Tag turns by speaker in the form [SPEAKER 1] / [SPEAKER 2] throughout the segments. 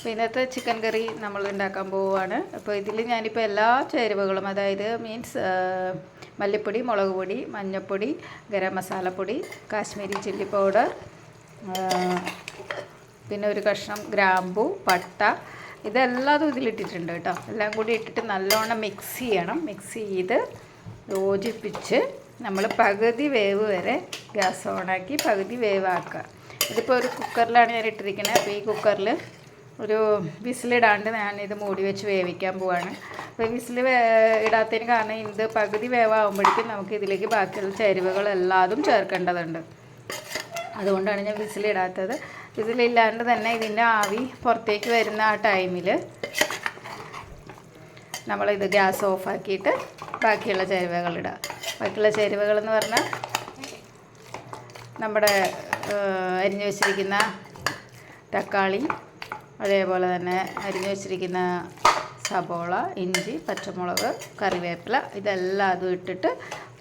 [SPEAKER 1] അപ്പോൾ ഇന്നത്തെ ചിക്കൻ കറി നമ്മൾ ഉണ്ടാക്കാൻ പോവുകയാണ്. അപ്പോൾ ഇതിൽ ഞാനിപ്പോൾ എല്ലാ ചേരുവകളും അതായത് മീൻസ് മല്ലിപ്പൊടി മുളക് പൊടി മഞ്ഞൾപ്പൊടി ഗരം മസാലപ്പൊടി കാശ്മീരി ചില്ലി പൗഡർ പിന്നെ ഒരു കഷ്ണം ഗ്രാമ്പു പട്ട ഇതെല്ലാതും ഇതിലിട്ടിട്ടുണ്ട് കേട്ടോ. എല്ലാം കൂടി ഇട്ടിട്ട് നല്ലോണം മിക്സ് ചെയ്യണം. മിക്സ് ചെയ്ത് യോജിപ്പിച്ച് നമ്മൾ പകുതി വേവ് വരെ ഗ്യാസ് ഓണാക്കി പകുതി വേവാക്കുക. ഇതിപ്പോൾ ഒരു കുക്കറിലാണ് ഞാൻ ഇട്ടിരിക്കുന്നത്. അപ്പോൾ ഈ കുക്കറിൽ ഒരു വിസിലിടാണ്ട് ഞാനിത് മൂടി വെച്ച് വേവിക്കാൻ പോവാണ്. അപ്പോൾ വിസിൽ ഇടാത്തതിന് കാരണം ഇത് പകുതി വേവാകുമ്പോഴേക്കും നമുക്ക് ഇതിലേക്ക് ബാക്കിയുള്ള ചേരുവകളെല്ലാതും ചേർക്കേണ്ടതുണ്ട്. അതുകൊണ്ടാണ് ഞാൻ വിസിലിടാത്തത്. വിസിലില്ലാണ്ട് തന്നെ ഇതിന്റെ ആവി പുറത്തേക്ക് വരുന്ന ആ ടൈമിൽ നമ്മളിത് ഗ്യാസ് ഓഫാക്കിയിട്ട് ബാക്കിയുള്ള ചേരുവകളിടുക ബാക്കിയുള്ള ചേരുവകളെന്ന് പറഞ്ഞാൽ നമ്മുടെ അരിഞ്ഞു വെച്ചിരിക്കുന്ന തക്കാളി അതേപോലെ തന്നെ അരിഞ്ഞു വെച്ചിരിക്കുന്ന സബോള ഇഞ്ചി പച്ചമുളക് കറിവേപ്പില ഇതെല്ലാം അതും ഇട്ടിട്ട്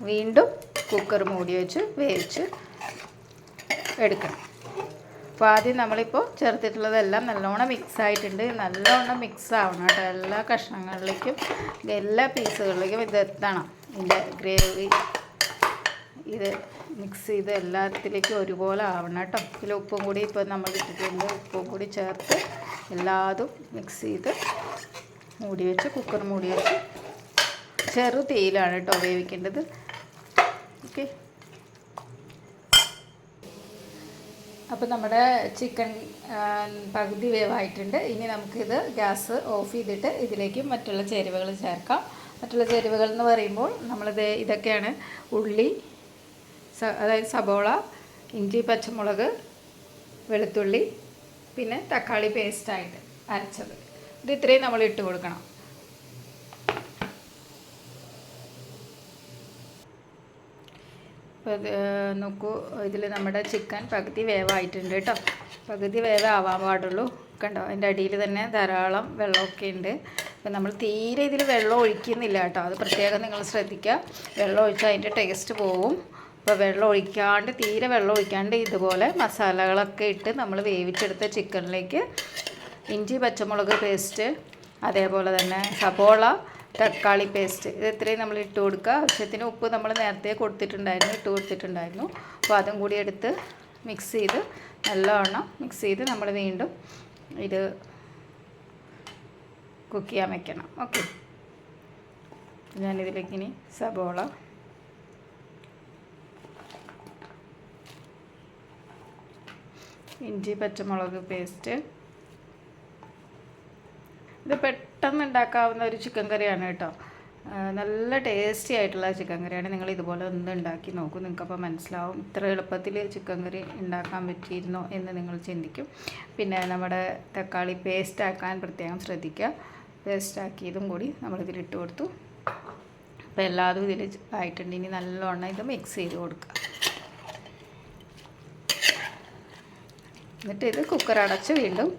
[SPEAKER 1] വീണ്ടും കുക്കർ മൂടി വെച്ച് വേവിച്ച് എടുക്കണം. അപ്പോൾ ആദ്യം നമ്മളിപ്പോൾ ചേർത്തിട്ടുള്ളതെല്ലാം നല്ലോണം മിക്സ് ആയിട്ടുണ്ട്. നല്ലോണം മിക്സ് ആവണം കേട്ടോ. എല്ലാ കഷ്ണങ്ങളിലേക്കും എല്ലാ പീസുകളിലേക്കും ഇത് എത്തണം. ഇതിന്റെ ഗ്രേവി ഇത് മിക്സ് ചെയ്ത് എല്ലാത്തിലേക്കും ഒരുപോലെ ആവണം കേട്ടോ. ഇതിൽ ഉപ്പും കൂടി ഇപ്പോൾ നമ്മൾ ഇട്ടിട്ടുണ്ട്. ഉപ്പും കൂടി ചേർത്ത് എല്ലാതും മിക്സ് ചെയ്ത് മൂടി വെച്ച് കുക്കർ മൂടി വെച്ച് ചെറു തീയിലാണ് കേട്ടോ വേവിക്കേണ്ടത്. ഓക്കെ അപ്പോൾ നമ്മുടെ ചിക്കൻ പകുതി വേവായിട്ടുണ്ട്. ഇനി നമുക്കിത് ഗ്യാസ് ഓഫ് ചെയ്തിട്ട് ഇതിലേക്ക് മറ്റുള്ള ചേരുവകൾ ചേർക്കാം. മറ്റുള്ള ചേരുവകൾ എന്ന് പറയുമ്പോൾ നമ്മളിത് ഇതൊക്കെയാണ് ഉള്ളി അതായത് സബോള ഇഞ്ചി പച്ചമുളക് വെളുത്തുള്ളി പിന്നെ തക്കാളി പേസ്റ്റായിട്ട് അരച്ചത്. ഇത് ഇത്രയും നമ്മൾ ഇട്ട് കൊടുക്കണം. ഇപ്പം നോക്കൂ ഇതിൽ നമ്മുടെ ചിക്കൻ പകുതി വേവായിട്ടുണ്ട് കേട്ടോ. പകുതി വേവാവാൻ പാടുള്ളൂ. കണ്ടോ അതിന്റെ അടിയിൽ തന്നെ ധാരാളം വെള്ളമൊക്കെ ഉണ്ട്. അപ്പം നമ്മൾ തീരെ ഇതിൽ വെള്ളം ഒഴിക്കുന്നില്ല കേട്ടോ. അത് പ്രത്യേകം നിങ്ങൾ ശ്രദ്ധിക്കുക. വെള്ളം ഒഴിച്ചാൽ അതിന്റെ ടേസ്റ്റ് പോവും. അപ്പോൾ വെള്ളം ഒഴിക്കാണ്ട് തീരെ വെള്ളം ഒഴിക്കാണ്ട് ഇതുപോലെ മസാലകളൊക്കെ ഇട്ട് നമ്മൾ വേവിച്ചെടുത്ത ചിക്കനിലേക്ക് ഇഞ്ചി പച്ചമുളക് പേസ്റ്റ് അതേപോലെ തന്നെ സബോള തക്കാളി പേസ്റ്റ് ഇത് ഇത്രയും നമ്മൾ ഇട്ട് കൊടുക്കുക. ആവശ്യത്തിന് ഉപ്പ് നമ്മൾ നേരത്തെ കൊടുത്തിട്ടുണ്ടായിരുന്നു ഇട്ട് കൊടുത്തിട്ടുണ്ടായിരുന്നു. അപ്പോൾ അതും കൂടി എടുത്ത് മിക്സ് ചെയ്ത് നല്ലവണ്ണം മിക്സ് ചെയ്ത് നമ്മൾ വീണ്ടും ഇത് കുക്ക് ചെയ്യാൻ വെക്കണം. ഓക്കെ ഞാനിതിലേക്ക് ഇനി സബോള ഇഞ്ചി പച്ചമുളക് പേസ്റ്റ് ഇത് പെട്ടെന്ന് ഉണ്ടാക്കാവുന്ന ഒരു ചിക്കൻ കറിയാണ് കേട്ടോ. നല്ല ടേസ്റ്റി ആയിട്ടുള്ള ചിക്കൻ കറിയാണ്. നിങ്ങൾ ഇതുപോലെ ഒന്ന് ഉണ്ടാക്കി നോക്കും. നിങ്ങൾക്കപ്പോൾ മനസ്സിലാവും ഇത്ര എളുപ്പത്തിൽ ചിക്കൻ കറി ഉണ്ടാക്കാൻ പറ്റിയിരുന്നോ എന്ന് നിങ്ങൾ ചിന്തിക്കും. പിന്നെ നമ്മുടെ തക്കാളി പേസ്റ്റ് ആക്കാൻ പ്രത്യേകം ശ്രദ്ധിക്കുക. പേസ്റ്റ് ആക്കിയതും കൂടി നമ്മളിതിൽ ഇട്ട് കൊടുത്തു. അപ്പോൾ എല്ലാതും ഇതിൽ ആയിട്ടുണ്ട്. ഇനി നല്ലോണം ഇത് മിക്സ് ചെയ്ത് കൊടുക്കുക. എന്നിട്ട് ഇത് കുക്കർ അടച്ച് വീണ്ടും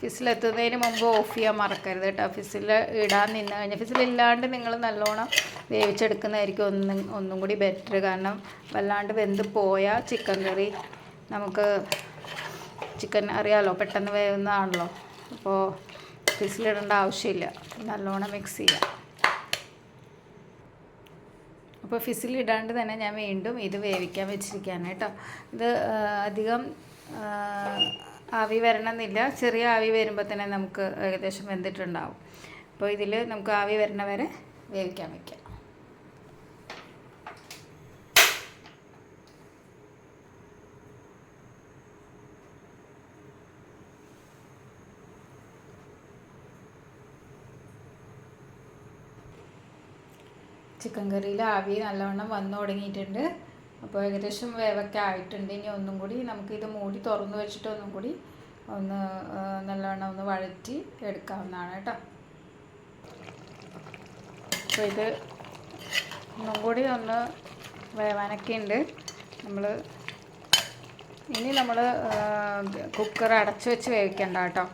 [SPEAKER 1] ഫിസിലെത്തുന്നതിന് മുമ്പ് ഓഫ് ചെയ്യാൻ മറക്കരുത് കേട്ടോ. ഫിസിൽ ഇടാൻ നിന്ന് കഴിഞ്ഞാൽ ഫിസിലില്ലാണ്ട് നിങ്ങൾ നല്ലോണം വേവിച്ചെടുക്കുന്നതായിരിക്കും ഒന്നും ഒന്നും കൂടി ബെറ്റർ കാരണം വല്ലാണ്ട് വെന്ത് പോയാൽ ചിക്കൻ കറി നമുക്ക് ചിക്കൻ അറിയാമല്ലോ പെട്ടെന്ന് വേവുന്നതാണല്ലോ. അപ്പോൾ ഫിസിലിടേണ്ട ആവശ്യമില്ല. നല്ലോണം മിക്സ് ചെയ്യാം. അപ്പോൾ ഫിസിലിടാണ്ട് തന്നെ ഞാൻ വീണ്ടും ഇത് വേവിക്കാൻ വെച്ചിരിക്കുകയാണ് കേട്ടോ. ഇത് അധികം ആവി വരണമെന്നില്ല. ചെറിയ ആവി വരുമ്പോൾ തന്നെ നമുക്ക് ഏകദേശം വെന്തിട്ടുണ്ടാവും. അപ്പോൾ ഇതിൽ നമുക്ക് ആവി വരണ വരെ വേവിക്കാൻ വയ്ക്കാം ചിക്കൻ കറിയിൽ ആവി നല്ലവണ്ണം വന്നു തുടങ്ങിയിട്ടുണ്ട്. അപ്പോൾ ഏകദേശം വേവൊക്കെ ആയിട്ടുണ്ട്. ഇനി ഒന്നും കൂടി നമുക്കിത് മൂടി തുറന്നു വെച്ചിട്ട് ഒന്നും കൂടി ഒന്ന് നല്ലവണ്ണം ഒന്ന് വഴറ്റി എടുക്കാവുന്നതാണ് കേട്ടോ. അപ്പോൾ ഇത് ഒന്നും കൂടി ഒന്ന് വേവാനൊക്കെ ഉണ്ട്. നമ്മൾ ഇനി നമ്മൾ കുക്കർ അടച്ചു വെച്ച് വേവിക്കണ്ട കേട്ടോ.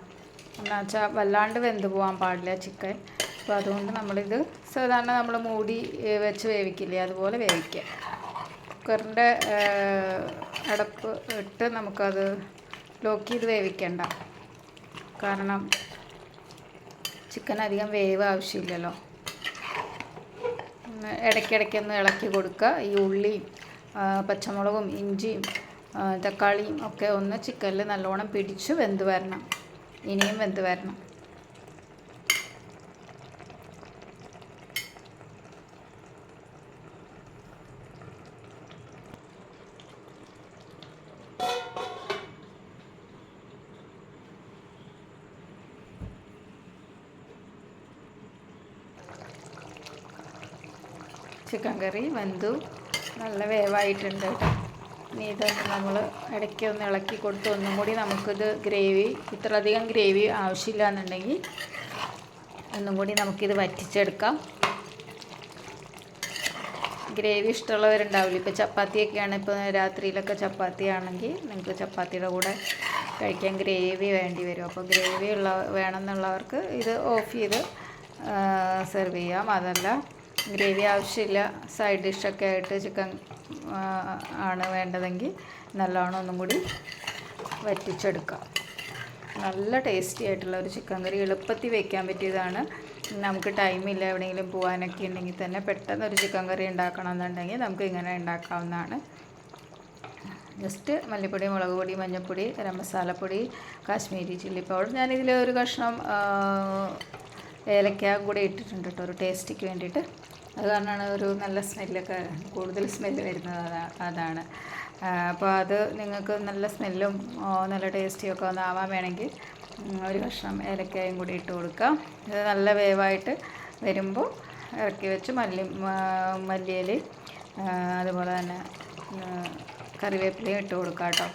[SPEAKER 1] എന്നുവെച്ചാൽ വല്ലാണ്ട് വെന്ത് പോകാൻ പാടില്ല ചിക്കൻ. അപ്പോൾ അതുകൊണ്ട് നമ്മളിത് സാധാരണ നമ്മൾ മൂടി വെച്ച് വേവിക്കില്ലേ? അതുപോലെ വേവിക്കുക. കുക്കറിന്റെ അടപ്പ് ഇട്ട് നമുക്കത് ലോക്ക് ചെയ്ത് വേവിക്കണ്ട. കാരണം ചിക്കൻ അധികം വേവ് ആവശ്യമില്ലല്ലോ. ഇടയ്ക്കിടയ്ക്കൊന്ന് ഇളക്കി കൊടുക്കുക. ഈ ഉള്ളിയും പച്ചമുളകും ഇഞ്ചിയും തക്കാളിയും ഒക്കെ ഒന്ന് ചിക്കനിൽ നല്ലോണം പിടിച്ച് വെന്ത് വരണം. ഇനിയും വെന്ത് വരണം. ചിക്കൻ കറി വെന്തു. നല്ല വേവായിട്ടുണ്ട്. കേട്ടോ ഇനി ഇതൊന്ന് നമ്മൾ ഇടയ്ക്ക് ഒന്ന് ഇളക്കി കൊടുത്ത് ഒന്നും കൂടി നമുക്കിത് ഗ്രേവി ഇത്രയധികം ഗ്രേവി ആവശ്യമില്ല എന്നുണ്ടെങ്കിൽ ഒന്നും കൂടി നമുക്കിത് വറ്റിച്ചെടുക്കാം. ഗ്രേവി ഇഷ്ടമുള്ളവരുണ്ടാവില്ല? ഇപ്പോൾ ചപ്പാത്തിയൊക്കെയാണ് ഇപ്പോൾ രാത്രിയിലൊക്കെ ചപ്പാത്തി ആണെങ്കിൽ നിങ്ങൾക്ക് ചപ്പാത്തിയുടെ കൂടെ കഴിക്കാൻ ഗ്രേവി വേണ്ടി വരും. അപ്പോൾ ഗ്രേവി ഉള്ള വേണമെന്നുള്ളവർക്ക് ഇത് ഓഫ് ചെയ്ത് സെർവ് ചെയ്യാം. അതല്ല ഗ്രേവി ആവശ്യമില്ല. സൈഡ് ഡിഷൊക്കെ ആയിട്ട് ചിക്കൻ ആണ് വേണ്ടതെങ്കിൽ നല്ലോണം ഒന്നും കൂടി വറ്റിച്ചെടുക്കാം. നല്ല ടേസ്റ്റി ആയിട്ടുള്ള ഒരു ചിക്കൻ കറി എളുപ്പത്തിൽ വെക്കാൻ പറ്റിയതാണ്. നമുക്ക് ടൈമില്ല എവിടെയെങ്കിലും പോകാനൊക്കെ ഉണ്ടെങ്കിൽ തന്നെ പെട്ടെന്ന് ഒരു ചിക്കൻ കറി ഉണ്ടാക്കണം എന്നുണ്ടെങ്കിൽ നമുക്ക് ഇങ്ങനെ ഉണ്ടാക്കാവുന്നതാണ്. ജസ്റ്റ് മല്ലിപ്പൊടി മുളക് പൊടി മഞ്ഞൾപ്പൊടി ഗരം മസാലപ്പൊടി കാശ്മീരി ചില്ലി പൗഡർ ഞാനിതിൽ ഒരു കഷ്ണം ആ, കൂടി ഇട്ടിട്ടുണ്ട് കേട്ടോ ഒരു ടേസ്റ്റിക്ക് വേണ്ടിയിട്ട്. അത് കാരണമാണ് ഒരു നല്ല സ്മെല്ലൊക്കെ കൂടുതൽ സ്മെല്ല് വരുന്നത് അതാണ്. അപ്പോൾ അത് നിങ്ങൾക്ക് നല്ല സ്മെല്ലും നല്ല ടേസ്റ്റിയും ഒക്കെ ഒന്ന് ആവാൻ വേണമെങ്കിൽ ഒരു കഷ്ണം ഏലക്കായും കൂടി ഇട്ട് കൊടുക്കാം. ഇത് നല്ല വേവായിട്ട് വരുമ്പോൾ ഇറക്കി വെച്ച് മല്ലി മല്ലിയില അതുപോലെ തന്നെ കറിവേപ്പിലയും ഇട്ട് കൊടുക്കാം കേട്ടോ.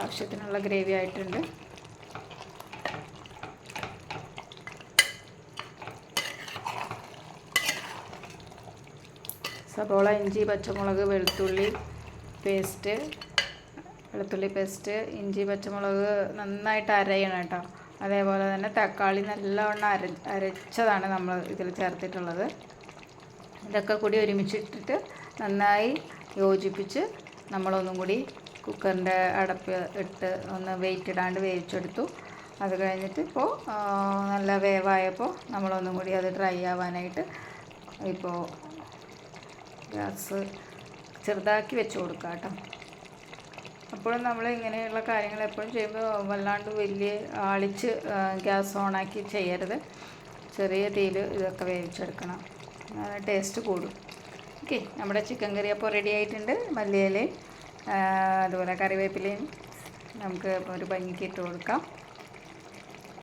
[SPEAKER 1] ആവശ്യത്തിനുള്ള ഗ്രേവി ആയിട്ടുണ്ട്. സബോള ഇഞ്ചി പച്ചമുളക് വെളുത്തുള്ളി പേസ്റ്റ് വെളുത്തുള്ളി പേസ്റ്റ് ഇഞ്ചി പച്ചമുളക് നന്നായിട്ട് അരയണം കേട്ടോ. അതേപോലെ തന്നെ തക്കാളി നല്ലവണ്ണം അര അരച്ചതാണ് നമ്മൾ ഇതിൽ ചേർത്തിട്ടുള്ളത്. ഇതൊക്കെ കൂടി ഒരുമിച്ചിട്ടിട്ട് നന്നായി യോജിപ്പിച്ച് നമ്മളൊന്നും കൂടി കുക്കറിന്റെ അടപ്പ് ഇട്ട് ഒന്ന് വെയിറ്റ് ഇടാണ്ട് വേവിച്ചെടുത്തു. അത് കഴിഞ്ഞിട്ട് ഇപ്പോൾ നല്ല വേവായപ്പോൾ നമ്മളൊന്നും കൂടി അത് ഡ്രൈ ആവാനായിട്ട് ഇപ്പോൾ ഗ്യാസ് ചെറുതാക്കി വെച്ച് കൊടുക്കുക കേട്ടോ. അപ്പോഴും നമ്മൾ ഇങ്ങനെയുള്ള കാര്യങ്ങൾ എപ്പോഴും ചെയ്യുമ്പോൾ വല്ലാണ്ട് വലിയ ആളിച്ച് ഗ്യാസ് ഓണാക്കി ചെയ്യരുത്. ചെറിയ തീയിൽ ഇതൊക്കെ വേവിച്ചെടുക്കണം. ടേസ്റ്റ് കൂടും. ഓക്കെ നമ്മുടെ ചിക്കൻ കറി അപ്പോൾ റെഡി ആയിട്ടുണ്ട്. മല്ലിയിലയും അതുപോലെ കറിവേപ്പിലയും നമുക്ക് ഒരു ഭംഗിക്ക് ഇട്ട് കൊടുക്കാം.